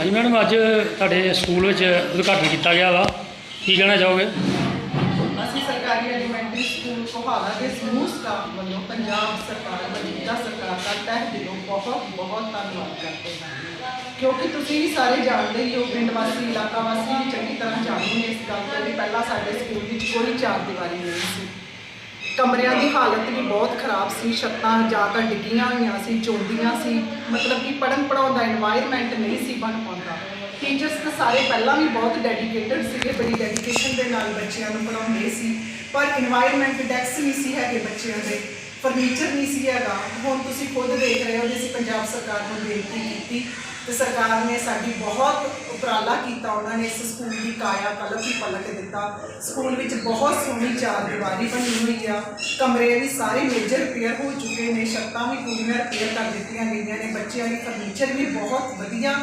ਹਾਂਜੀ ਮੈਡਮ, ਅੱਜ ਤੁਹਾਡੇ ਸਕੂਲ ਵਿੱਚ ਉਦਘਾਟਨ ਕੀਤਾ ਗਿਆ ਵਾ। ਕੀ ਕਹਿਣਾ ਚਾਹੋਗੇ? ਅਸੀਂ ਸਰਕਾਰੀ ਐਲੀਮੈਂਟਰੀ ਸਕੂਲ ਕੋਹਾਲਾ ਦੇ ਸਮੂਹ ਸਟਾਫ ਵੱਲੋਂ ਪੰਜਾਬ ਸਰਕਾਰ ਮੌਜੂਦਾ ਸਰਕਾਰ ਦਾ ਤਹਿ ਦਿਲੋਂ ਬਹੁਤ ਬਹੁਤ ਧੰਨਵਾਦ ਕਰਦੇ ਹਾਂ। ਕਿਉਂਕਿ ਤੁਸੀਂ ਵੀ ਸਾਰੇ ਜਾਣਦੇ ਹੀ ਹੋ, ਪਿੰਡ ਵਾਸੀ, ਇਲਾਕਾ ਵਾਸੀ ਵੀ ਚੰਗੀ ਤਰ੍ਹਾਂ ਜਾਣਦੇ ਨੇ ਇਸ ਗੱਲ ਤੋਂ। ਵੀ ਪਹਿਲਾਂ ਸਾਡੇ ਸਕੂਲ ਵਿੱਚ ਕੋਈ ਚਾਰ ਦੀਵਾਰੀ ਨਹੀਂ ਸੀ। ਕਮਰਿਆਂ ਦੀ ਹਾਲਤ ਵੀ ਬਹੁਤ ਖਰਾਬ ਸੀ, ਛੱਤਾਂ ਜਾਂ ਤਾਂ ਡਿੱਗੀਆਂ ਹੋਈਆਂ ਸੀ ਚੋਂਦੀਆਂ ਸੀ, ਮਤਲਬ ਕਿ ਪੜਨ ਪੜਾਉਣ ਦਾ এনवायरमेंट ਨਹੀਂ ਸੀ ਬਣ ਪਾਉਂਦਾ। ਟੀਚਰਸ ਤਾਂ ਸਾਰੇ ਪਹਿਲਾਂ ਵੀ ਬਹੁਤ ਡੈਡੀਕੇਟਡ ਸੀਗੇ, ਬੜੀ ਡੈਡੀਕੇਸ਼ਨ ਦੇ ਨਾਲ ਬੱਚਿਆਂ ਨੂੰ ਪੜਾਉਂਦੇ ਸੀ, ਪਰ এনवायरमेंट ਡੈਕਸ ਨਹੀਂ ਸੀ ਹੈਗੇ ਬੱਚਿਆਂ ਦੇ। ਫਰਨੀਚਰ ਨਹੀਂ ਸੀ ਹੈਗਾ। ਹੁਣ ਤੁਸੀਂ ਖੁਦ ਦੇਖ ਰਹੇ ਹੋ ਜੇ ਅਸੀਂ ਪੰਜਾਬ ਸਰਕਾਰ ਨੂੰ ਬੇਨਤੀ ਕੀਤੀ, ਤੇ ਸਰਕਾਰ ਨੇ ਸਾਡੀ ਬਹੁਤ ਉਪਰਾਲਾ ਕੀਤਾ, ਉਹਨਾਂ ਨੇ ਇਸ ਸਕੂਲ ਦੀ ਕਾਇਆ ਕਲਪ ਹੀ ਪਲਟ ਦਿੱਤਾ। ਸਕੂਲ ਵਿੱਚ ਬਹੁਤ ਸੋਹਣੀ ਚਾਰ ਦੀਵਾਰੀ ਬਣੀ ਹੋਈ ਆ। ਕਮਰੇ ਵੀ ਸਾਰੇ ਮੇਜਰ ਰਿਪੇਅਰ ਹੋ ਚੁੱਕੇ ਨੇ, ਛੱਤਾਂ ਵੀ ਪੂਰੀਆਂ ਰਿਪੇਅਰ ਕਰ ਦਿੱਤੀਆਂ ਗਈਆਂ ਨੇ। ਬੱਚਿਆਂ ਲਈ ਫਰਨੀਚਰ ਵੀ ਬਹੁਤ ਵਧੀਆ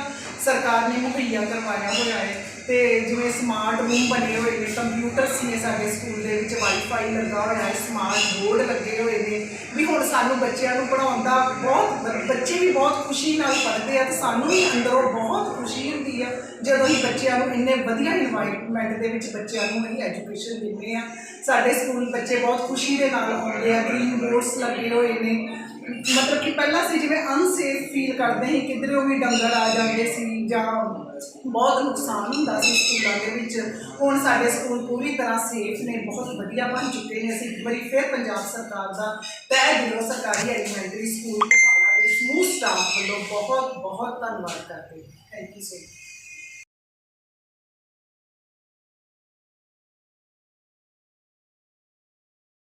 ਸਰਕਾਰ ਨੇ ਮੁਹੱਈਆ ਕਰਵਾਇਆ ਹੋਇਆ ਹੈ। ਤੇ ਜਿਵੇਂ ਸਮਾਰਟ ਰੂਮ ਬਣੇ ਹੋਏ ਨੇ ਕੰਪਿਊਟਰਸ ਨੇ ਸਾਡੇ ਸਕੂਲ ਦੇ ਵਿੱਚ ਵਾਈਫਾਈ ਲੱਗਾ ਹੋਇਆ ਹੈ ਸਮਾਰਟ ਬੋਰਡ ਲੱਗੇ ਹੋਏ ਨੇ। ਵੀ ਹੁਣ ਸਾਨੂੰ ਬੱਚਿਆਂ ਨੂੰ ਪੜਾਉਣ ਦਾ ਬਹੁਤ ਬੱਚੇ ਵੀ ਬਹੁਤ ਖੁਸ਼ੀ ਨਾਲ ਪੜ੍ਹਦੇ ਆ ਤੇ ਸਾਨੂੰ ਵੀ ਅੰਦਰੋਂ ਬਹੁਤ ਖੁਸ਼ੀ ਹੁੰਦੀ ਆ ਜਦੋਂ ਹੀ ਬੱਚਿਆਂ ਨੂੰ ਇੰਨੇ ਵਧੀਆ ਇਨਵਾਇਰਨਮੈਂਟ ਦੇ ਵਿੱਚ ਬੱਚਿਆਂ ਨੂੰ ਅਸੀਂ ਐਜੂਕੇਸ਼ਨ ਦਿੰਦੇ ਆ। ਸਾਡੇ ਸਕੂਲ ਬੱਚੇ ਬਹੁਤ ਖੁਸ਼ੀ ਦੇ ਨਾਲ ਆਉਂਦੇ ਆ ਗ੍ਰੀਨ ਬੋਰਡਸ ਲੱਗੇ ਹੋਏ ਨੇ। ਮਤਲਬ ਕਿ ਪਹਿਲਾਂ ਸੀ ਜਿਵੇਂ ਅਨਸੇਫ ਫੀਲ ਕਰਦੇ ਸੀ, ਕਿਧਰੋਂ ਵੀ ਡੰਗਰ ਆ ਜਾਂਦੇ ਸੀ ਜਾਂ ਬਹੁਤ ਨੁਕਸਾਨ ਹੁੰਦਾ ਸੀ ਸਕੂਲਾਂ ਦੇ ਵਿੱਚ। ਹੁਣ ਸਾਡੇ ਸਕੂਲ ਪੂਰੀ ਤਰ੍ਹਾਂ ਸੇਫ ਨੇ, ਬਹੁਤ ਵਧੀਆ ਬਣ ਚੁੱਕੇ ਨੇ ਅਸੀਂ ਇੱਕ ਵਾਰੀ ਫਿਰ ਪੰਜਾਬ ਸਰਕਾਰ ਦਾ ਤਹਿ ਦਿਲੋਂ ਸਰਕਾਰੀ ਐਲੀਮੈਂਟਰੀ ਸਕੂਲ ਕੋਹਾਲਾ ਦੇ ਸਮੂਹ ਸਟਾਫ ਵੱਲੋਂ ਬਹੁਤ ਬਹੁਤ ਧੰਨਵਾਦ ਕਰਦੇ ਥੈਂਕ ਯੂ ਸੋ ਮਚ